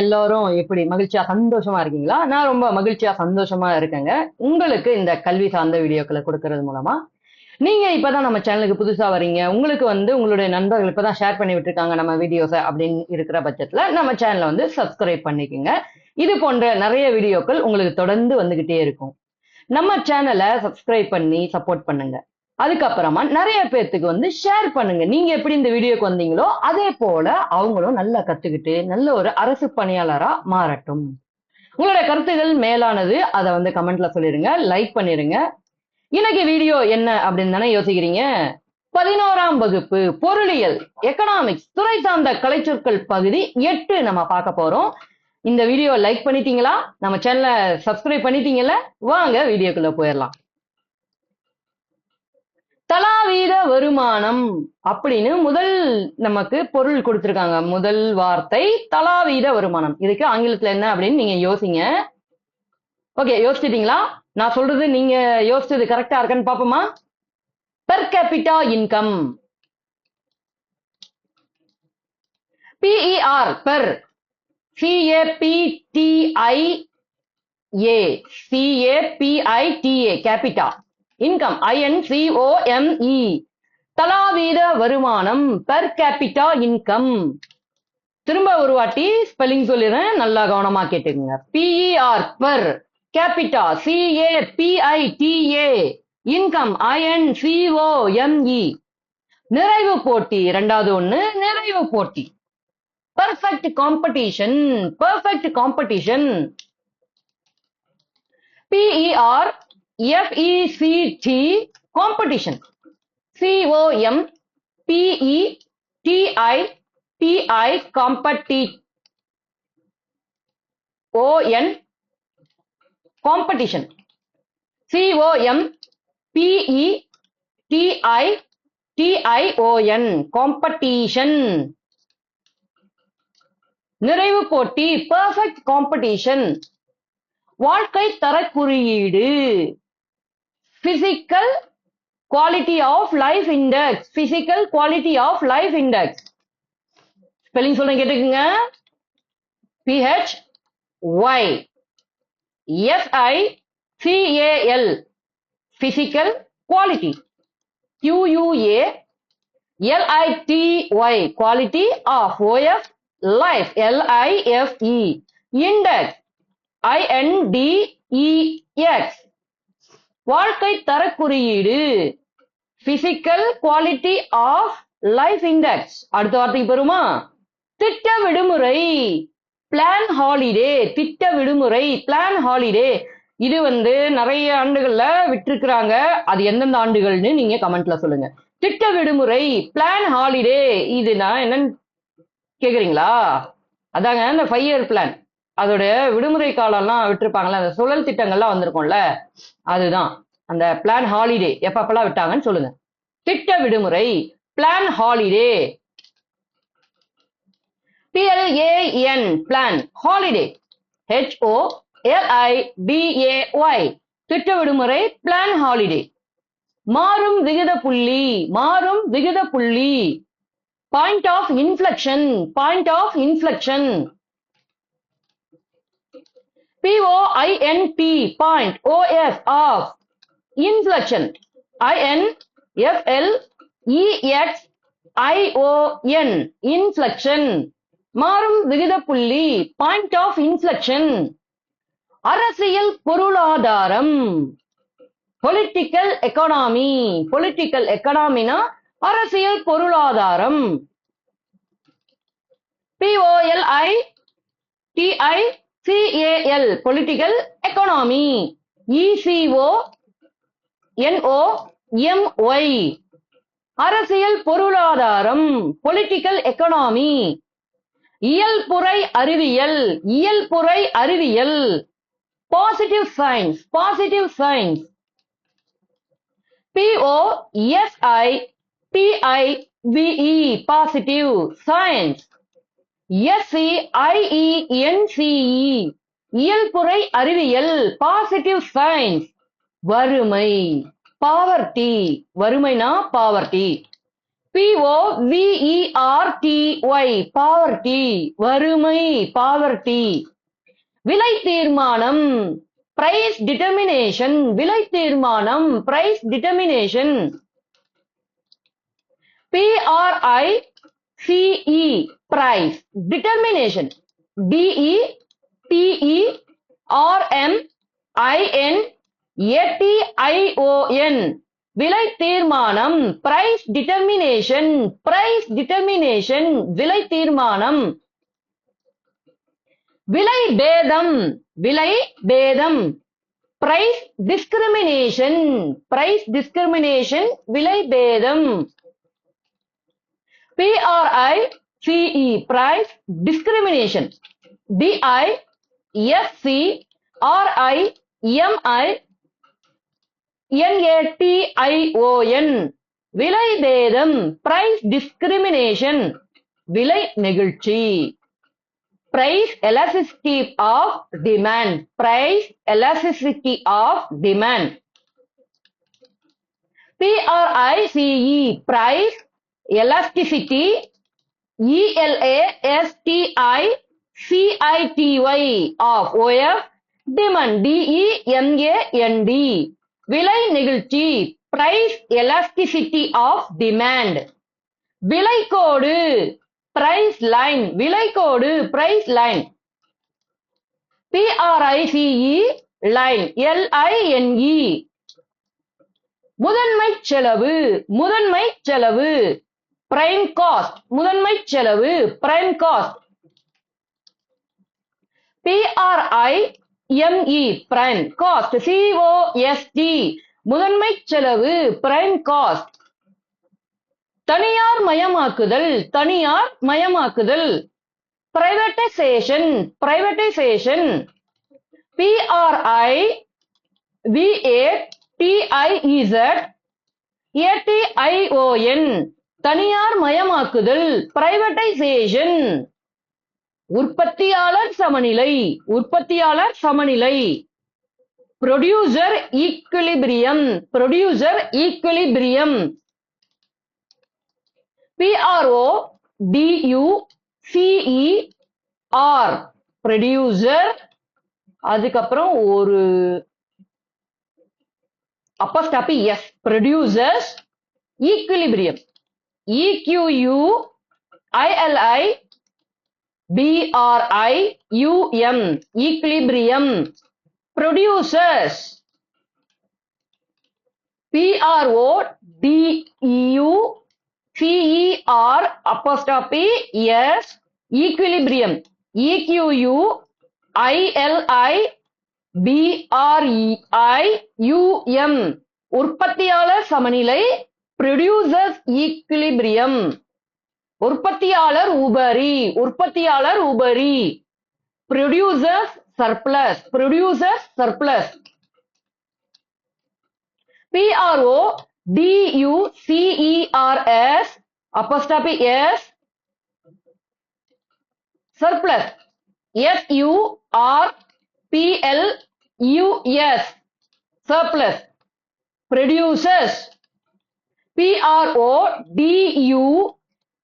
எல்லாரும் எப்படி மகிழ்ச்சியா சந்தோஷமா இருக்கீங்களா? நான் ரொம்ப மகிழ்ச்சியா சந்தோஷமா இருக்கேங்க. உங்களுக்கு இந்த கல்வி சார்ந்த வீடியோக்களை கொடுக்கறது மூலமா. நீங்க இப்பதான் நம்ம சேனலுக்கு புதுசா வரீங்க உங்களுக்கு வந்து உங்களுடைய நண்பர்கள் இப்பதான் ஷேர் பண்ணி விட்டுருக்காங்க நம்ம வீடியோஸை அப்படின்னு இருக்கிற பட்சத்துல நம்ம சேனலை வந்து சப்ஸ்கிரைப் பண்ணிக்கோங்க. இது போன்ற நிறைய வீடியோக்கள் உங்களுக்கு தொடர்ந்து வந்துகிட்டே இருக்கும். நம்ம சேனலை சப்ஸ்கிரைப் பண்ணி சப்போர்ட் பண்ணுங்க. அதுக்கப்புறமா நிறைய பேர்த்துக்கு வந்து ஷேர் பண்ணுங்க. நீங்க எப்படி இந்த வீடியோக்கு வந்தீங்களோ அதே போல அவங்களும் நல்லா கத்துக்கிட்டு நல்ல ஒரு அரசு பணியாளரா மாறட்டும். உங்களோட கருத்துகள் மேலானது அதை வந்து கமெண்ட்ல சொல்லிருங்க லைக் பண்ணிருங்க. இன்னைக்கு வீடியோ என்ன அப்படின்னு தானே யோசிக்கிறீங்க? பதினோராம் வகுப்பு பொருளியல் எக்கனாமிக்ஸ் துறை சார்ந்த கலைச்சொற்கள் பகுதி எட்டு நம்ம பார்க்க போறோம். இந்த வீடியோ லைக் பண்ணிட்டீங்களா? நம்ம சேனலை சப்ஸ்கிரைப் பண்ணிட்டீங்களா வாங்க வீடியோக்குள்ள போயிடலாம். சதவீத வருமானம் அப்படின்னு முதல் நமக்கு பொருள் கொடுத்திருக்காங்க. முதல் வார்த்தை தலாவீத வருமானம். இதுக்கு ஆங்கிலத்துல என்ன அப்படின்னு நீங்க யோசிங்க. ஓகே யோசிச்சிட்டீங்களா? நான் சொல்றது நீங்க யோசிச்சது கரெக்டா இருக்கான்னு பாப்போமா per capita income P E R per C A P T I A C A P I T A capita income I N C O M E தலாவீத வருமானம் பெர் கேபிட்டா இன்கம் திரும்ப ஒரு வாட்டி ஸ்பெல்லிங் சொல்லிடுறேன். நல்லா கவனமா கேட்டுக்கோங்க. P E R per capita C A P I T A income I N C O M E நிறைவு போட்டி ரெண்டாவது ஒண்ணு நிறைவு போட்டி. Perfect competition perfect competition P E R F E C T competition C O M P E T I T I competi O N competition C O M P E T I T I O N competition நிறைவு போட்டி perfect competition வாழ்க்கை தர குறியீடு. Physical quality of life index physical quality of life index spelling சொல்றேன் கேட்டுக்குங்க. P H Y S I C A L physical quality QUA LITY quality. Of OF life. LIFE index. INDEX வாழ்க்கை தர குறியீடு physical quality of life index அடுத்த வார்த்தைக்கு பெறுமா திட்ட விடுமுறை. Plan holiday திட்ட விடுமுறை. பிளான் ஹாலிடே இது வந்து நிறைய ஆண்டுகள்ல விட்டுருக்குறாங்க. அது எந்தெந்த ஆண்டுகள்னு நீங்க கமெண்ட்ல சொல்லுங்க. திட்ட விடுமுறை. பிளான் ஹாலிடே இது நான் என்னன்னு கேக்குறீங்களா? அதாங்க இந்த ஃபைவ் இயர் பிளான் அதோட விடுமுறை காலம்லாம் விட்டுருப்பாங்கல்ல அந்த சுழல் திட்டங்கள்லாம் வந்திருக்கும்ல அதுதான். அந்த பிளான் ஹாலிடே எப்பப்பெல்லாம் விட்டாங்கன்னு சொல்லுங்க. திட்ட விடுமுறை plan holiday P L A N plan holiday H O L I D A Y திட்ட விடுமுறை பிளான் ஹாலிடே மாறும் விகித புள்ளி மாறும் விகித புள்ளி. Point of inflection point of inflection P O I N P point O F of inflection I N F L E X I O N inflection மாறும் விகித புள்ளி பாயிண்ட் ஆஃப் இன்ஃபிளக்ஷன் அரசியல் பொருளாதாரம். பொலிட்டிக்கல் எக்கனாமி பொலிட்டிக்கல் எக்கனாமினா அரசியல் பொருளாதாரம். P O L I T I C A L political economy E C O N O M Y அரசியல் பொருளாதாரம் பொலிட்டிக்கல் எக்கனாமி இயல்புறை அறிவியல் இயல்புறை அறிவியல். Positive science positive science பிஓஎஸ்ஐ பிஐவிஇ positive science எஸ்சிஐஇஎன்சிஇ இயல்புறை அறிவியல் பாசிட்டிவ் சயின்ஸ் வறுமை பாவர்டி வறுமைனா பாவர்டி பிஓ விஇஆர்டிஒய் பாவர்டி வறுமை பாவர்டி விலை தீர்மானம் பிரைஸ் டிட்டர்மினேஷன் விலை தீர்மானம் price determination P R I C E price determination D E D E R M I N A T I O N விலை தீர்மானம் price determination price determination விலை தீர்மானம். விலை பேதம் விலை பேதம். பிரைஸ் டிஸ்கிரிமினேஷன் பிரைஸ் டிஸ்கிரிமினேஷன் விலை பேதம். PRI CE price discrimination DI SC RI MI NATION விலை பேதம் பிரைஸ் டிஸ்கிரிமினேஷன் விலை நெகிழ்ச்சி price elasticity of demand price elasticity of demand price price elasticity elasticity of of demand demand விலை நெகிழ்ச்சி price elasticity of demand விலை கோடு price line விலை கோடு price line P R I C E line L I N E முதன்மை செலவு முதன்மை செலவு prime cost முதன்மை செலவு prime cost P R I M E prime cost C O S T முதன்மை செலவு பிரைம் காஸ்ட் தனியார் மயமாக்குதல் தனியார் மயமாக்குதல். Privatisation privatisation P R I V A T I E Z A T I O N தனியார் மயமாக்குதல் privatisation உற்பத்தியாளர் சமநிலை உற்பத்தியாளர் சமநிலை. Producer equilibrium producer equilibrium P R O D U C E R R producer அதுக்கப்புறம் ஒரு apostrophe S producers equilibrium EQU ILI BRI UM equilibrium producers PRO DEU CER apostrophe S equilibrium EQU ILI BREI UM உற்பத்தியாளர் சமநிலை producers equilibrium உற்பத்தியாளர் உபரி உற்பத்தியாளர் உபரி producers surplus producers surplus PRO D-U-C-E-R-S apostrophe S. P R O D U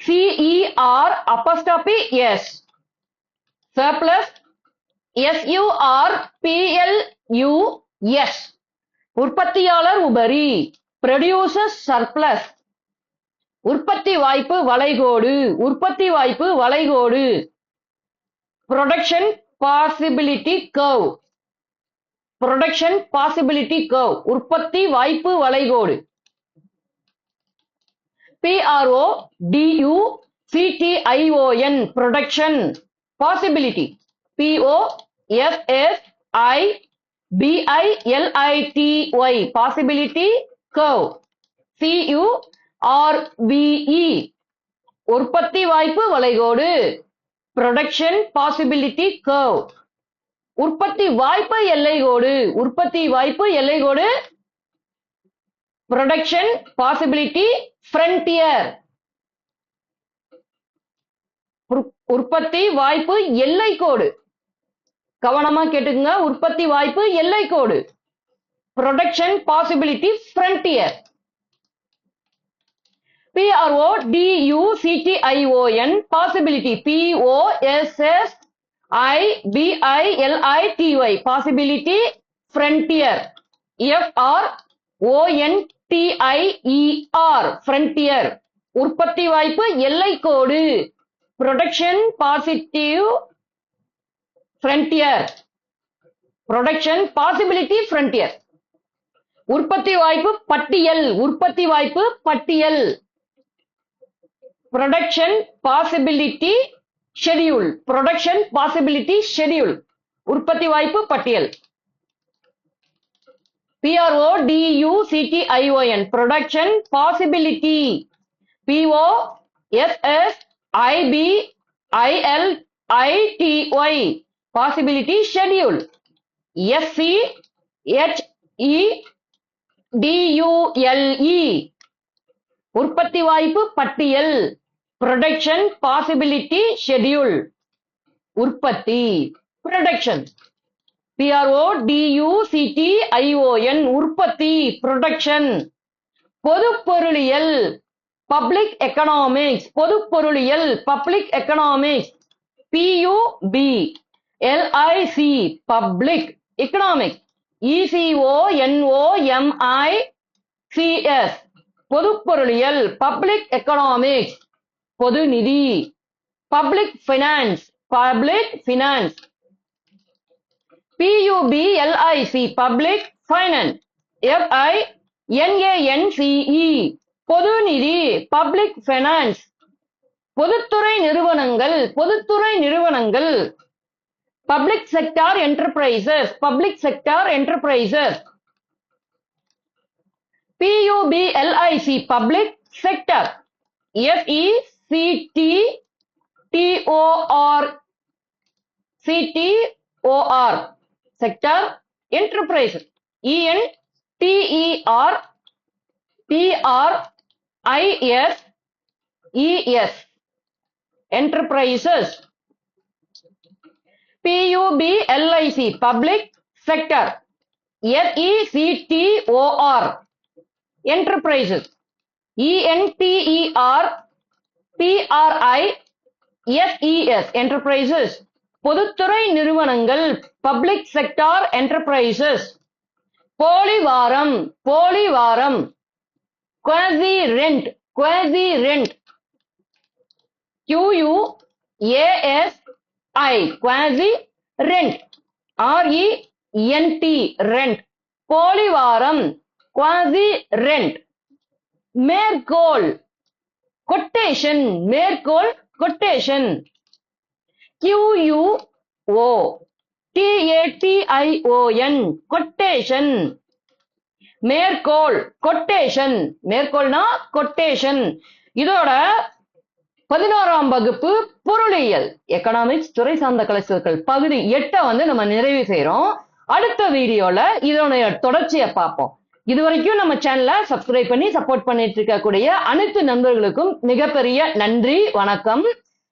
C E R apostrophe S surplus S U R P L U S உற்பத்தியாளர் உபரி producers surplus உற்பத்தி வாய்ப்பு வளைகோடு உற்பத்தி வாய்ப்பு வளைகோடு. Production possibility curve production possibility curve உற்பத்தி வாய்ப்பு வளைகோடு. P R O D U C T I O N production possibility P O S S I B I L I T Y possibility curve C U R P E உற்பத்தி வாய்ப்பு வளைகோடு. Production possibility curve உற்பத்தி வாய்ப்பு எல்லைகோடு. உற்பத்தி வாய்ப்பு எல்லைகோடு. Production possibility frontier உற்பத்தி வாய்ப்பு எல்லை கோடு. கவனமா கேட்டுக்குங்க. உற்பத்தி வாய்ப்பு எல்லை கோடு. Production possibility frontier PRO டியூசிடிஐஓஎன் possibility பிஓஎஸ்எஸ் ஐ B I L I T Y possibility frontier FR எஃப்டிஐஇஆர் frontier உற்பத்தி வாய்ப்பு எல்லைக்கோடு. Production positive frontier production possibility frontier உற்பத்தி வாய்ப்பு பட்டியல். உற்பத்தி வாய்ப்பு பட்டியல். Production possibility schedule production possibility schedule உற்பத்தி வாய்ப்பு பட்டியல். PRO டியூசிடிஐஓஎன் production possibility P O SS IP IL ஐடிஒய் possibility schedule SC HE டியூஎல்இ உற்பத்தி வாய்ப்பு பட்டியல். ப்ரொடக்ஷன் பாசிபிலிட்டி ஷெடியூல் உற்பத்தி ப்ரொடக்ஷன் பிஆர்ஓ டியூசிடி ஐஓஎன் உற்பத்தி ப்ரொடக்ஷன் பொது பொருளியல் பப்ளிக் எக்கனாமிக்ஸ் பொது பொருளியல் public economics P U B L I C public economics E C O N O M I C S பொது பொருளியல் பப்ளிக் எக்கனாமிக்ஸ் பொது நிதி. Public finance public finance P U B L I C public finance F I N A N C E பொது நிதி public finance பொதுத்துறை நிறுவனங்கள் பொதுத்துறை நிறுவனங்கள். Public sector enterprises public sector enterprises P U B L I C public sector F E C T T O R C T O R sector enterprises e n t e r p r i s e s enterprises. P u b l i c public sector. F e c t o r enterprises. E n t e r p r i s e s enterprises. பொதுத்துறை நிறுவனங்கள் public sector enterprises போலிவாரம் போலிவாரம் quasi rent quasi rent QUASI quasi rent R-E-N-T rent போலிவாரம் quasi மேற்கோள் quotation மேற்கோள் quotation QUO T A T I O N quotation மேற்கோள் quotation மேற்கோள்னா quotation இதோட பதினோராம் வகுப்பு பொருளியல் எக்கனாமிக்ஸ் துறை சார்ந்த கலைச்சொற்கள். பகுதி எட்டை வந்து நம்ம நிறைவு செய்யறோம் அடுத்த வீடியோல இதனுடைய தொடர்ச்சியை பார்ப்போம். இது வரைக்கும் நம்ம சேனலை சப்ஸ்கிரைப் பண்ணி சப்போர்ட் பண்ணிட்டு இருக்கக்கூடிய அனைத்து நண்பர்களுக்கும் மிகப்பெரிய நன்றி வணக்கம்.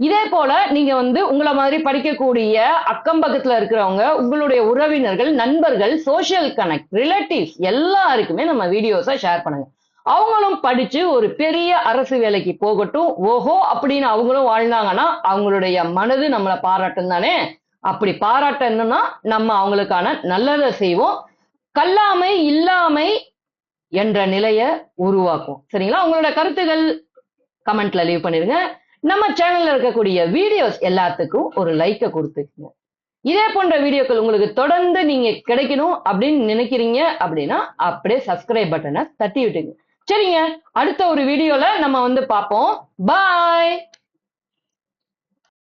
இதே போல நீங்க வந்து உங்களை மாதிரி படிக்கக்கூடிய அக்கம் பக்கத்துல இருக்கிறவங்க உங்களுடைய உறவினர்கள் நண்பர்கள் சோஷியல் கனெக்ட் ரிலேட்டிவ்ஸ் எல்லாருக்குமே நம்ம வீடியோஸை ஷேர் பண்ணுங்க. அவங்களும் படிச்சு ஒரு பெரிய அரசு வேலைக்கு போகட்டும். ஓஹோ அப்படின்னு அவங்களும் வாழ்ந்தாங்கன்னா அவங்களுடைய மனது நம்மளை பாராட்டும் தானே? அப்படி பாராட்டணும்னா நம்ம அவங்களுக்கான நல்லதை செய்வோம். கல்லாமை இல்லாமை என்ற நிலையை உருவாக்கும் சரிங்களா? உங்களோட கருத்துகள் கமெண்ட்ல லீவ் பண்ணிருங்க நம்ம சேனல்ல இருக்கக்கூடிய வீடியோஸ் எல்லாத்துக்கும் ஒரு லைக்கை கொடுத்துக்கோங்க. இதே போன்ற வீடியோக்கள் உங்களுக்கு தொடர்ந்து நீங்க கிடைக்கணும் அப்படின்னு நினைக்கிறீங்க அப்படின்னா அப்படியே சப்ஸ்கிரைப் பட்டனை தட்டி விட்டுங்க. சரிங்க அடுத்த ஒரு வீடியோல நம்ம வந்து பார்ப்போம். பாய்